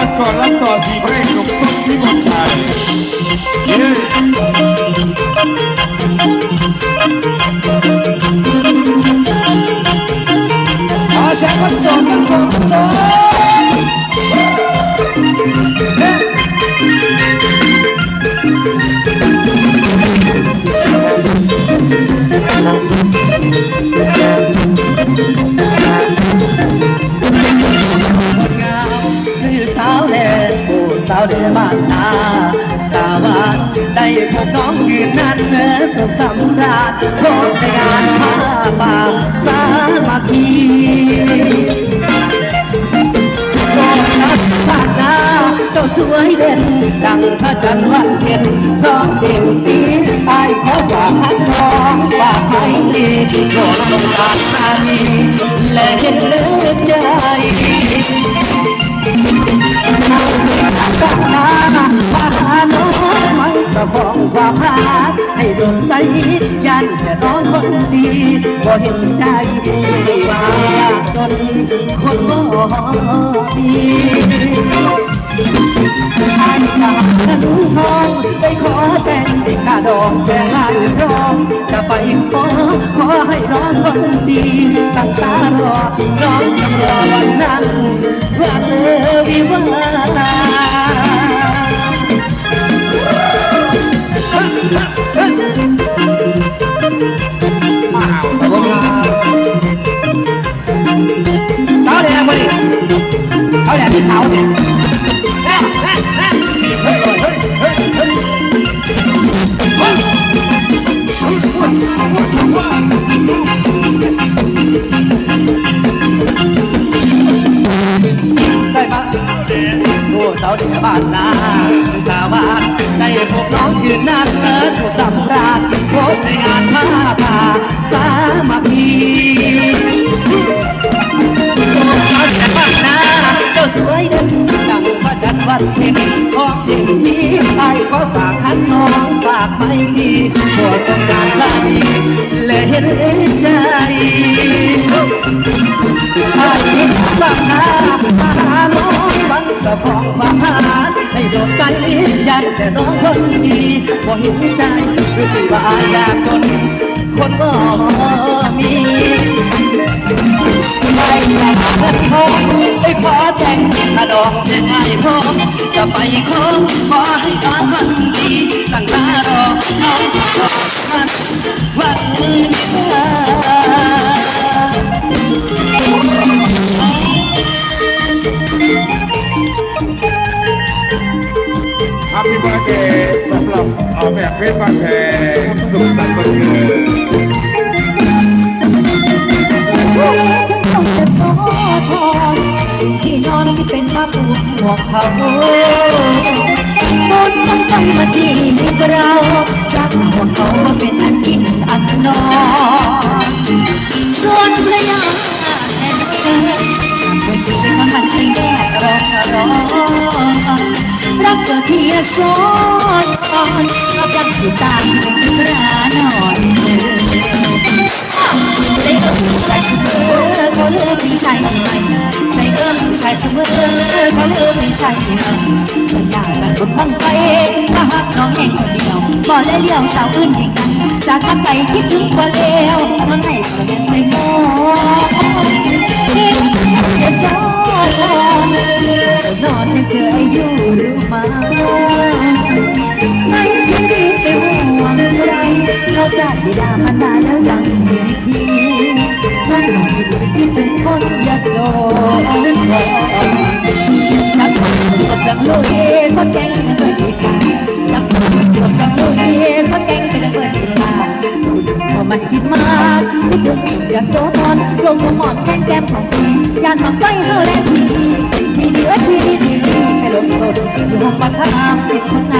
านก่อนรับต่อทีเพลงหนุ่มต้นที่บนชัยเย้ขอเสียงคนโสดคนโสดคนโสดสื่าวแดนบ้านนาตาวานได้พบน้องยืนนั้นเนื้อสุขสำราญพบในงานผ้าป่าสามัคคีโอ้นักบ้านนาเจ้าสวยเด่น ดังพระจันทร์วันเพ็ญพร้อมเด่นสีอายขอฝากฮักน้องฝากให้ดีโปรดสงสารนานีและเห็นเลือใจ ยันแต่น้องคนดีบ่เห็นใจว่าจนคนบ่มีทานกาเงินทองไปขอแต่งกาดองแต่งานร้องจะไปขอขอให้น้องคนดีตั้งตารอน้องจำรอวันนั้นวันเออวิวา ได้ปะโอ้สาวเดียบ้านนาตาบ้านได้พบน้องยืนนานเออถูกสำราญพบในงานผ้าป่าสามัคคีโอ้สาวเดียบ้านนาเจ้าสวย วันเพ็ญของเด็กสีไอขอฝากหันน้องฝากไม่ดีโปรดต้องการใจและเห็นใจไอ้บ้านนามาหาน้องวันเจ้าของบ้านให้โดนใจยันแต่น้องคนดีบ่เห็นใจหรือว่าอยากจนคนบ่ ไปขอขอให้น้องคนดีตั้งตารอน้องขอมันวันนี้ฮปปี้เบิร์ดเดย์สำหรับเอาแบบเพชรบานแพงสุขสันต์วันเกิด บนต้องต้องมาที่มีเราจากหมวเขามาเป็นอันกินอันนอนส่วนพระยาแอนเอ๋ยเป็นจุดเป็นคนหันชิงแดกรองร้องรักเกิดที่โซนอ่อนรักยังที่ตามเป็นระนอนเดินใจเอิมชายเสมอเขาเลือกมีชายใหม่ใจเอิมชายเสมอเขาเลือ กมีชายใหม่สัญญากันบนบังไปถ้าหักน้องแห่งเดียวบ่และเลี้ยวสาวอื่นอย่างนั้นจากทักใจคิดถึงบ่แล้วมันให้ก็ยังใส่หม้อคิดจะซ้อนจะนอนเจออายุหรือมาไม่ชินดีไปห่วงใครเขาจากบิดามานานแล้วยังไม่อยทีนั่งนอนอยู่คิดถึงคนยาโส มันคิดมากที่ถึงอยาโซทอนลงมาหมอนแก้มแก้มของคุณยานมาไฟเธอแรงทีมีเหลือที่ดีให้ลงสดอยู่ห้องมาข้ามติดคนน้น